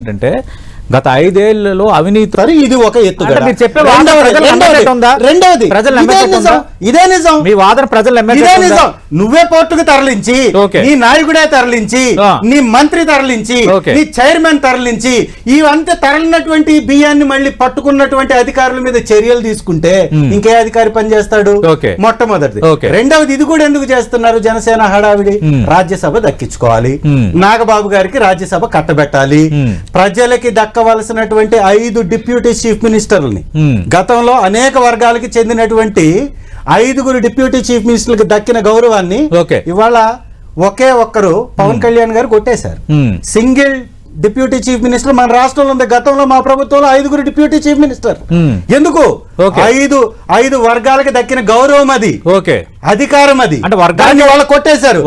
ఏంటంటే గత ఐదేళ్ళలో అవినీతి సరే ఇది ఒక ఎత్తు రెండవది ఇదే నిజం మీ వాదన ప్రజలు ఇదే? నిజం నువ్వే పోర్టుకు తరలించి. నీ నాయకుడే తరలించి. నీ మంత్రి తరలించి. నీ చైర్మన్ తరలించి ఇవంతా తరలినటువంటి బియ్యాన్ని మళ్ళీ పట్టుకున్నటువంటి అధికారుల మీద చర్యలు తీసుకుంటే మ్. ఇంకే అధికారి పనిచేస్తాడు ఓకే. మొట్టమొదటిది. రెండవది ఇది కూడా ఎందుకు చేస్తున్నారు జనసేన హడావిడి మ్. రాజ్యసభ దక్కించుకోవాలి మ్. నాగబాబు గారికి రాజ్యసభ కట్టబెట్టాలి. ప్రజలకి దక్కవలసినటువంటి ఐదు డిప్యూటీ చీఫ్ మినిస్టర్లని. గతంలో అనేక వర్గాలకి చెందినటువంటి ఐదుగురు డిప్యూటీ చీఫ్ మినిస్టర్లకు దక్కిన గౌరవాన్ని. ఇవాళ ఒకే ఒక్కరు పవన్ కళ్యాణ్ గారు కొట్టేశారు. సింగిల్ డిప్యూటీ చీఫ్ మినిస్టర్ మన రాష్ట్రంలో ఉంది. గతంలో మా ప్రభుత్వంలో ఐదుగురు డిప్యూటీ చీఫ్ మినిస్టర్. ఎందుకు. ఐదు ఐదు వర్గాలకు దక్కిన గౌరవం అది. ఓకే. అధికారం అది. అంటే దాన్ని వాళ్ళు కొట్టేశారు.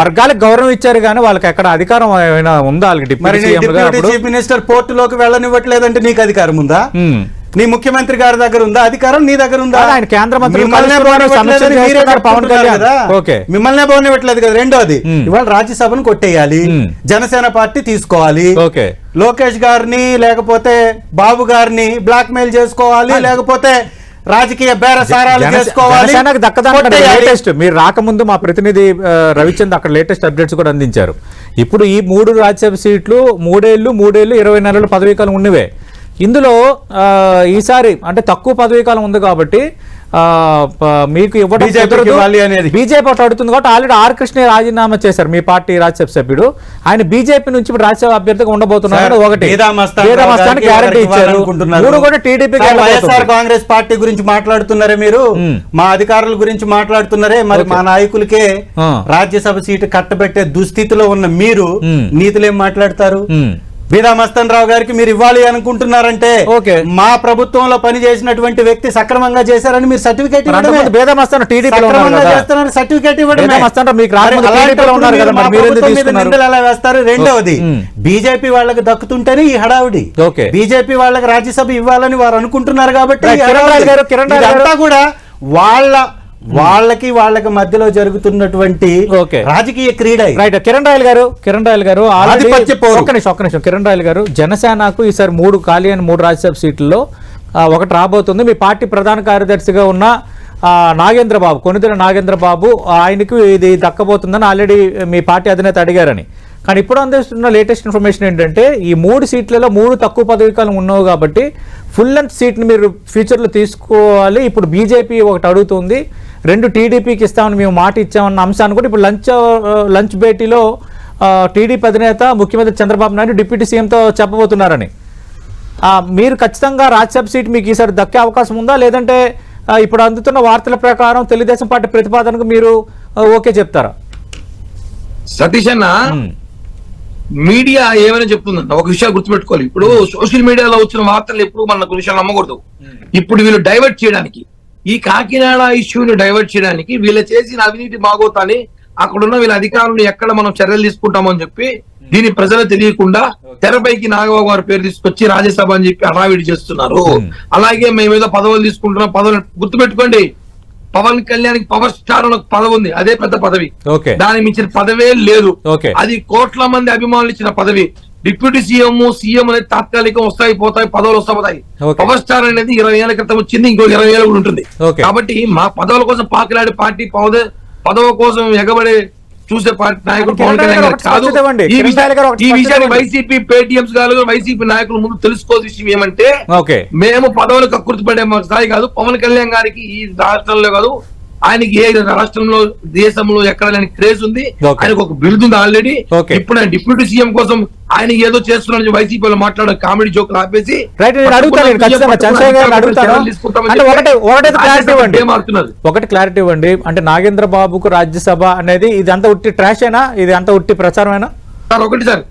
వర్గాలకు గౌరవం ఇచ్చారు కానీ వాళ్ళకి ఎక్కడ అధికారం ఏమైనా ఉందా డిప్యూటీ? చీఫ్ మినిస్టర్ పోర్టులోకి వెళ్ళనివ్వట్లేదంటే నీకు అధికారం ఉందా. నీ ముఖ్యమంత్రి గారి దగ్గర ఉందా? అధికారం నీ దగ్గర ఉందా? ఆయన కేంద్ర మంత్రులు మిమ్మల్నే చెప్పుకుంటున్నారు కళ్యాణ్. కదా. రెండోది. ఇవాళ రాజ్యసభను కొట్టేయాలి. జనసేన పార్టీ తీసుకోవాలి. ఓకే. లోకేష్ గారిని లేకపోతే బాబు గారిని బ్లాక్ మెయిల్ చేసుకోవాలి లేకపోతే రాజకీయ బేరసారాలు చేసుకోవాలి. దక్కదానికి. లేటెస్ట్. మీరు రాకముందు మా ప్రతినిధి రవిచంద్ అక్కడ లేటెస్ట్ అప్డేట్స్ కూడా అందించారు. ఇప్పుడు ఈ మూడు రాజ్యసభ సీట్లు మూడేళ్ళు మూడేళ్ళు ఇరవై నెలలు పదవీకాలం ఉన్నవే. ఇందులో ఈసారి అంటే తక్కువ పదవీకాలం ఉంది కాబట్టి మీకు ఇవ్వడం. బీజేపీ ఒకటి అడుగుతుంది కాబట్టి ఆల్రెడీ ఆర్ కృష్ణ రాజీనామా చేశారు మీ పార్టీ రాజ్యసభ సభ్యుడు ఆయన బీజేపీ నుంచి ఇప్పుడు రాజ్యసభ అభ్యర్థిగా ఉండబోతున్నారు ఒకటి గ్యారంటీ ఇచ్చారు? మూడు కూడా టీడీపీ వైఎస్ఆర్ కాంగ్రెస్ పార్టీ గురించి మాట్లాడుతున్నారే మీరు. మా అధికారుల గురించి మాట్లాడుతున్నారే మరి. మా నాయకులకే. రాజ్యసభ సీటు కట్టబెట్టే దుస్థితిలో ఉన్న మీరు. నీతులేం మాట్లాడతారు బీదా మస్తన్ రావు గారికి మీరు ఇవ్వాలి అనుకుంటున్నారంటే ఓకే. మా ప్రభుత్వంలో పనిచేసినటువంటి వ్యక్తి సక్రమంగా చేశారని మీరు సర్టిఫికేట్ చేస్తారని సర్టిఫికేట్? నిందలు ఎలా వేస్తారు రెండవది. బీజేపీ వాళ్ళకి దక్కుతుంటేనే ఈ హడావుడి ఓకే. బీజేపీ వాళ్ళకి రాజ్యసభ ఇవ్వాలని వారు అనుకుంటున్నారు కాబట్టి. కూడా వాళ్ళ వాళ్ళకి వాళ్ళకి మధ్యలో జరుగుతున్నటువంటి. రాజకీయ క్రీడ. రైట్ కిరణ్ రాయల్ గారు కిరణ్ రాయల్ గారు. ఒక్క నిమిషం ఒక్క నిమిషం కిరణ్ రాయల్ గారు జనసేనకు ఈసారి మూడు ఖాళీ అయిన మూడు రాజ్యసభ సీట్లలో ఒకటి రాబోతుంది మీ పార్టీ ప్రధాన కార్యదర్శిగా ఉన్న ఆ, నాగేంద్ర బాబు కొనిదెల నాగేంద్ర బాబు ఆయనకు ఇది దక్కబోతుందని ఆల్రెడీ మీ పార్టీ అధినేత అడిగారని కానీ ఇప్పుడు అందిస్తున్న లేటెస్ట్ ఇన్ఫర్మేషన్ ఏంటంటే ఈ మూడు సీట్లలో మూడు తక్కువ పదవీకాలం ఉన్నావు కాబట్టి ఫుల్ లెంత్ సీట్ని మీరు ఫ్యూచర్లో తీసుకోవాలి. ఇప్పుడు బీజేపీ ఒకటి అడుగుతుంది. రెండు టీడీపీకి ఇస్తామని మేము మాట ఇచ్చామన్న అంశాన్ని కూడా ఇప్పుడు లంచ్ లంచ్ భేటీలో టీడీపీ అధినేత ముఖ్యమంత్రి చంద్రబాబు నాయుడు డిప్యూటీ సీఎంతో చెప్పబోతున్నారని. మీరు ఖచ్చితంగా రాజ్యసభ సీట్ మీకు ఈసారి దక్కే అవకాశం ఉందా? లేదంటే ఇప్పుడు అందుతున్న వార్తల ప్రకారం తెలుగుదేశం పార్టీ ప్రతిపాదనకు మీరు ఓకే చెప్తారా? సతీష్ అన్న మీడియా ఏమైనా చెప్తుందంట? ఒక విషయాలు గుర్తుపెట్టుకోవాలి. ఇప్పుడు సోషల్ మీడియాలో వచ్చిన వార్తలు ఎప్పుడు మన విషయాలు నమ్మకూడదు. ఇప్పుడు వీళ్ళు డైవర్ట్ చేయడానికి ఈ కాకినాడ ఇష్యూని డైవర్ట్ చేయడానికి వీళ్ళు చేసిన అవినీతి బాగోతాని అక్కడున్న వీళ్ళ అధికారులు ఎక్కడ మనం చర్యలు తీసుకుంటామని చెప్పి దీని ప్రజలు తెలియకుండా తెరపైకి నాగబాబు గారి పేరు తీసుకొచ్చి రాజ్యసభ అని చెప్పి హడావిడి చేస్తున్నారు. అలాగే మేమేదో పదవులు తీసుకుంటున్నాం. పదవులు గుర్తుపెట్టుకోండి. పవన్ కళ్యాణ్ పవర్ స్టార్ అని ఒక పదవి ఉంది. అదే పెద్ద పదవి. దాని మించిన పదవే లేదు. ఓకే. అది కోట్ల మంది అభిమానులు ఇచ్చిన పదవి. డిప్యూటీ సీఎం సీఎం అనేది తాత్కాలికం వస్తాయి పోతాయి పదవులు వస్తా పోతాయి. పవర్ స్టార్ అనేది ఇరవై ఏళ్ళ క్రితం వచ్చింది ఇంకో ఇరవై ఏళ్ళు కూడా ఉంటుంది. కాబట్టి మా పదవుల కోసం పాకిలాడే పార్టీ పదవి పదవి కోసం ఎగబడే చూసే పార్టీ నాయకుడు పవన్ కళ్యాణ్ గారు కాదు. ఈ విషయాన్ని ఈ విషయాన్ని. వైసీపీ పేటిఎంస్ గారు వైసీపీ నాయకులు ముందు తెలుసుకోవాల్సిన విషయం ఏమంటే ఓకే మేము పదవులు కక్కుర్తి పడే స్థాయి కాదు పవన్ కళ్యాణ్ గారికి ఈ రాష్ట్రంలో కాదు ఆయనకి ఏ రాష్ట్రంలో దేశంలో ఎక్కడ లేని క్రేజ్ ఉంది. ఆయనకు ఒక బిరుదు ఉంది ఆల్రెడీ. ఇప్పుడు ఆయన డిప్యూటీ సీఎం కోసం ఆయన ఏదో చేస్తున్నారని వైసీపీ వాళ్ళు మాట్లాడే కామెడీ జోకులు ఆపేసి ఒకటి క్లారిటీ ఇవ్వండి. అంటే నాగేంద్ర బాబుకు రాజ్యసభ అనేది ఇది అంతా ఉట్టి ట్రాష్ అయినా ఇది అంతా ఉట్టి ప్రచారమేనా సార్ ఒకటి సార్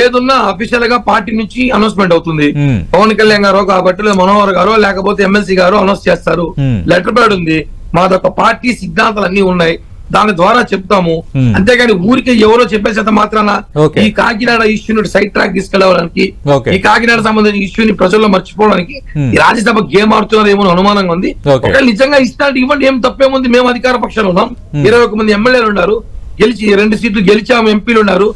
ఏదున్నా అఫీషియల్గా పార్టీ నుంచి అనౌన్స్మెంట్ అవుతుంది. Hmm. పవన్ కళ్యాణ్ గారో కాబట్టి మనోహర్ గారో లేకపోతే ఎమ్మెల్సీ గారో అనౌన్స్ చేస్తారు. Hmm. లెటర్ ప్యాడ్ ఉంది. మాదొక పార్టీ సిద్ధాంతాలు అన్ని ఉన్నాయి దాని ద్వారా చెప్తాము Hmm. అంతేగాని ఊరికి ఎవరో చెప్పేసేంత మాత్రాన. ఈ కాకినాడ ఇష్యూని సైడ్ ట్రాక్ తీసుకెళ్ళడానికి Okay. ఈ కాకినాడ సంబంధించిన ఇష్యూని ప్రజల్లో మర్చిపోవడానికి Hmm. ఈ రాజ్యసభ గేమ్ ఆడుతున్నారు ఏమో అనుమానంగా ఉంది. ఒకవేళ నిజంగా ఇస్తాంటి ఇవ్వండి ఏం తప్పేముంది మేము అధికార పక్షాలు ఉన్నాం Hmm. ఇరవై ఒక మంది ఎమ్మెల్యేలు ఉన్నారు గెలిచి రెండు సీట్లు గెలిచాము ఎంపీలు ఉన్నారు.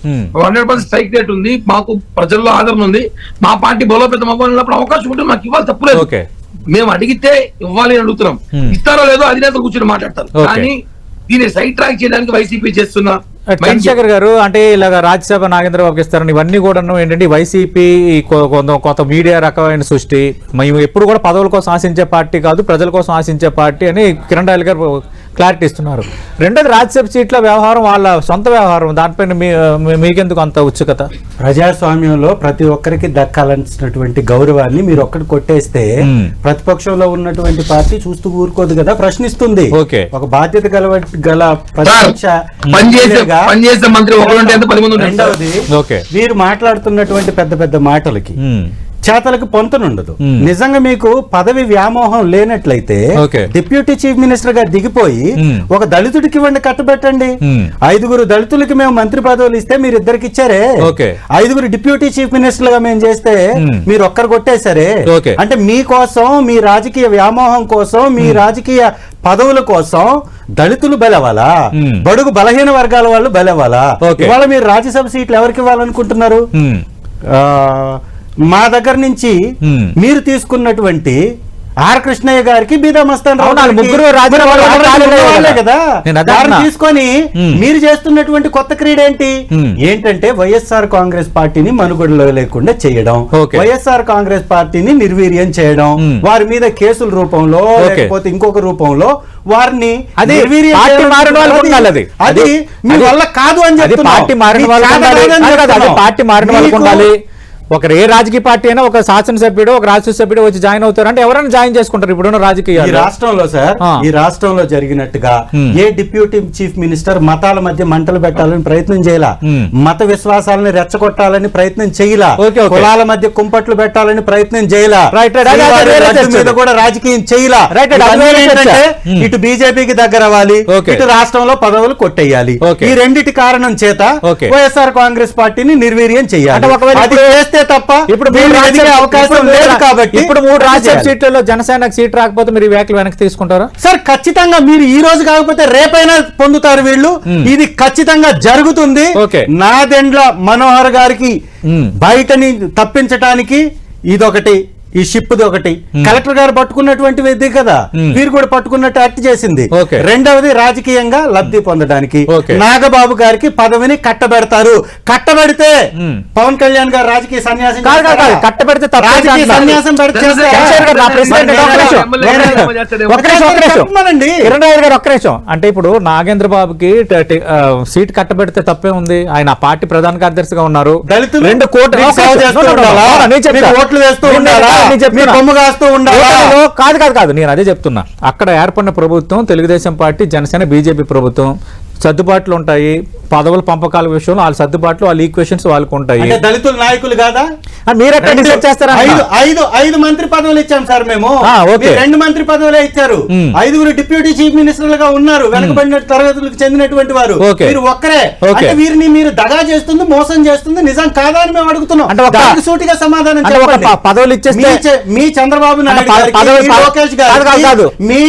హండ్రెడ్ పర్సెంట్ స్ట్రైక్ రేట్ ఉంది మాకు ప్రజల్లో ఆదరణ ఉంది మా పార్టీ బలోపేతం అవ్వాలన్నప్పుడు అవకాశం ఉంటే మాకు ఇవ్వాలి తప్పులేదు ఓకే మేము అడిగితే ఇవ్వాలి అని అడుగుతున్నాం Hmm. ఇస్తారో లేదో అధినేతలు కూర్చొని మాట్లాడతారు. కానీ దీన్ని సైడ్ ట్రాక్ చేయడానికి వైసీపీ చేస్తున్న. చంద్రశేఖర్ గారు అంటే ఇలాగ రాజ్యసభ నాగేంద్ర బాబుకి ఇస్తారని ఇవన్నీ కూడా ఏంటంటే వైసీపీ కొంత కొత్త మీడియా రకమైన సృష్టి మేము ఎప్పుడు కూడా పదవుల కోసం ఆశించే పార్టీ కాదు ప్రజల కోసం ఆశించే పార్టీ అని కిరణ్ రాయల్ గారు క్లారిటీ ఇస్తున్నారు రెండోది రాజ్యసభ సీట్ల వ్యవహారం వాళ్ళ సొంత వ్యవహారం దానిపైన మీకెందుకు అంత ఉత్సుకత ప్రజాస్వామ్యంలో ప్రతి ఒక్కరికి దక్కాల్సినటువంటి గౌరవాన్ని మీరు ఒక్కటి కొట్టేస్తే. ప్రతిపక్షంలో ఉన్నటువంటి పార్టీ చూస్తూ ఊరుకోదు కదా ప్రశ్నిస్తుంది ఓకే. ఒక బాధ్యత గల గల ప్రతిపక్ష? రెండవది ఓకే. వీరు మాట్లాడుతున్నటువంటి పెద్ద పెద్ద మాటలకి. చేతలకు పొంతనుండదు. నిజంగా మీకు పదవి వ్యామోహం లేనట్లయితే. డిప్యూటీ చీఫ్ మినిస్టర్గా దిగిపోయి. ఒక దళితుడికి ఇవ్వండి కట్టబెట్టండి. ఐదుగురు దళితులకి మేము మంత్రి పదవులు ఇస్తే మీరు ఇద్దరికి ఇచ్చారే. ఐదుగురు డిప్యూటీ చీఫ్ మినిస్టర్గా మేము చేస్తే. మీరు ఒక్కరు కొట్టేశారే. అంటే మీకోసం మీ రాజకీయ వ్యామోహం కోసం మీ రాజకీయ పదవుల కోసం దళితులు బలవాలా. బడుగు బలహీన వర్గాల వాళ్ళు బలవాలా. ఇవాళ మీరు రాజ్యసభ సీట్లు ఎవరికి ఇవ్వాలనుకుంటున్నారు మా దగ్గర నుంచి. మీరు తీసుకున్నటువంటి ఆర్ కృష్ణయ్య గారికి బీదా మస్తాన్ రావు ముగ్గురు వాళ్ళు వాళ్ళ వాళ్ళే కదా. తీసుకొని. మీరు చేస్తున్నటువంటి కొత్త క్రీడ ఏంటి. ఏంటంటే వైఎస్ఆర్ కాంగ్రెస్ పార్టీని మనుగడలో లేకుండా చేయడం. వైఎస్ఆర్ కాంగ్రెస్ పార్టీని నిర్వీర్యం చేయడం. వారి మీద కేసుల రూపంలో. లేకపోతే ఇంకొక రూపంలో వారిని అది మీ వల్ల కాదు అని చెప్తున్నాం. పార్టీ మారిన చెప్తున్నాం. పార్టీ మారిన వాళ్ళకు మీకు- ఉండాలి ఒక ఏ రాజకీయ పార్టీ అయినా ఒక శాసనసభ్యుడు ఒక రాజ్యసభ సభ్యుడు వచ్చి జాయిన్ అవుతారు అంటే ఎవరైనా జాయిన్ చేసుకుంటారు ఇప్పుడున్న ఈ రాజకీయాలు రాష్ట్రంలో సార్. ఈ రాష్ట్రంలో జరిగినట్టుగా. ఏ డిప్యూటీ చీఫ్ మినిస్టర్ మతాల మధ్య మంటలు పెట్టాలని ప్రయత్నం చేయలా. మత విశ్వాసాలని రెచ్చగొట్టాలని ప్రయత్నం చేయలా. కులాల మధ్య కుంపట్లు పెట్టాలని ప్రయత్నం చేయలా. మీద కూడా రాజకీయం చేయలా. ఇటు బీజేపీకి దగ్గర అవ్వాలి. ఇటు రాష్ట్రంలో పదవులు కొట్టేయాలి. ఈ రెండిటి కారణం చేత. వైఎస్ఆర్ కాంగ్రెస్ పార్టీని నిర్వీర్యం చేయాలి చేస్తే తప్ప ఇప్పుడు అవకాశం లేదు కాబట్టి ఇప్పుడు మూడు రాజ్యసభ. సీట్లలో జనసేనకు సీట్ రాకపోతే మీరు వ్యాఖ్యలు వెనక్కి తీసుకుంటారా సార్ ఖచ్చితంగా మీరు ఈ రోజు కాకపోతే రేపైనా పొందుతారు వీళ్ళు. ఇది ఖచ్చితంగా జరుగుతుంది ఓకే. నాదెండ్ల మనోహర్ గారికి. బయటని తప్పించటానికి ఇదొకటి ఈ షిప్ ఒకటి. కలెక్టర్ గారు పట్టుకున్నటువంటి వ్యక్తి కదా. వీరు కూడా పట్టుకున్నట్టు యాక్ట్ చేసింది. రెండవది రాజకీయంగా లబ్ధి పొందడానికి. నాగబాబు గారికి పదవిని కట్టబెడతారు. కట్టబెడితే. పవన్ కళ్యాణ్ గారు రాజకీయ సన్యాసం? కట్టబెడితే రాజకీయ. సన్యాసం పెడితే గారు, ఒక్క నిమిషం. కిరణ్ గారు ఒక్క అంటే ఇప్పుడు నాగేంద్ర బాబుకి సీట్ కట్టబెడితే తప్పే ఉంది. ఆయన పార్టీ ప్రధాన కార్యదర్శిగా ఉన్నారు. దళితులు రెండు కోట్లు ఓట్లు వేస్తూ ఉండాలా? కొమ్ము కాస్తూ ఉండాలా? కాదు కాదు కాదు. నేను అదే చెప్తున్నా. అక్కడ ఏర్పడిన ప్రభుత్వం తెలుగుదేశం పార్టీ జనసేన బీజేపీ ప్రభుత్వం సర్దుబాట్లు ఉంటాయి. పదవుల పంపకాల విషయంలో వాళ్ళ సర్దుబాట్లు వాళ్ళ ఈక్వేషన్స్ వాళ్ళకు ఉంటాయి. దళితుల నాయకులు కాదా? మీరు డిసైడ్ చేస్తారా? ఐదు ఐదు మంత్రి పదవులు ఇచ్చాం సార్ మేము. రెండు మంత్రి పదవులే ఇచ్చారు. ఐదుగురు డిప్యూటీ చీఫ్ మినిస్టర్లుగా ఉన్నారు. వెనకబడిన తరగతులకు చెందినటువంటి వారు. మీరు ఒక్కరే. అంటే వీరిని మీరు దగా చేస్తుంది మోసం చేస్తుంది నిజం కాదా అని మేము అడుగుతున్నాం. అంటే సూటిగా సమాధానం పదవులు ఇచ్చేస్తే- మీ చంద్రబాబు నాయుడు లోకేష్. మీ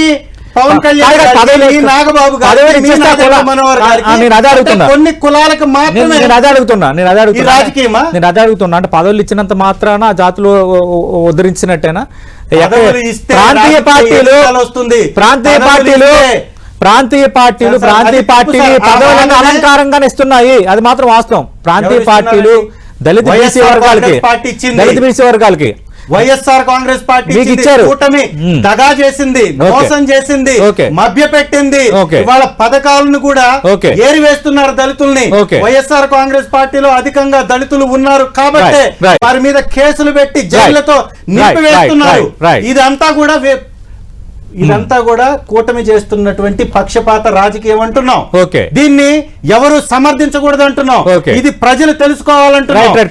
పవన్ కళ్యాణ్ నాగబాబు నేను అదే అడుగుతున్నా. కొన్ని కులాలకు మాత్రమే నేను అదే అడుగుతున్నా నేను అదే అడుగుతున్నా రాజకీయమా? నేను అదే అడుగుతున్నా అంటే పదవులు ఇచ్చినంత మాత్రాన ఆ జాతులు ఉద్ధరించినట్టేనా ప్రాంతీయ పార్టీలు వస్తుంది. ప్రాంతీయ పార్టీలు ప్రాంతీయ పార్టీలు ప్రాంతీయ పార్టీలు. ఆ పదవులను అలంకారంగానే ఇస్తున్నాయి అది మాత్రం వాస్తవం ప్రాంతీయ పార్టీలు? దళిత బీసీ వర్గాలకి పార్టీ. దళిత బీసీ వర్గాలకి వైఎస్ఆర్ కాంగ్రెస్ పార్టీ. కూటమి. దగా చేసింది. మోసం చేసింది. మభ్య పెట్టింది. వాళ్ళ పథకాలను కూడా ఓకే. ఏరి వేస్తున్నారు దళితుల్ని. వైఎస్ఆర్ కాంగ్రెస్ పార్టీలో అధికంగా దళితులు ఉన్నారు కాబట్టి. వారి మీద కేసులు పెట్టి జైళ్ళతో నింపి right, వేస్తున్నారు right, right. ఇదంతా కూడా ఇదంతా కూడా కూటమి చేస్తున్నటువంటి పక్షపాత రాజకీయం అంటున్నాం ఓకే. దీన్ని ఎవరు సమర్థించకూడదు అంటున్నాం. ఇది ప్రజలు తెలుసుకోవాలంటున్నాం Right, right.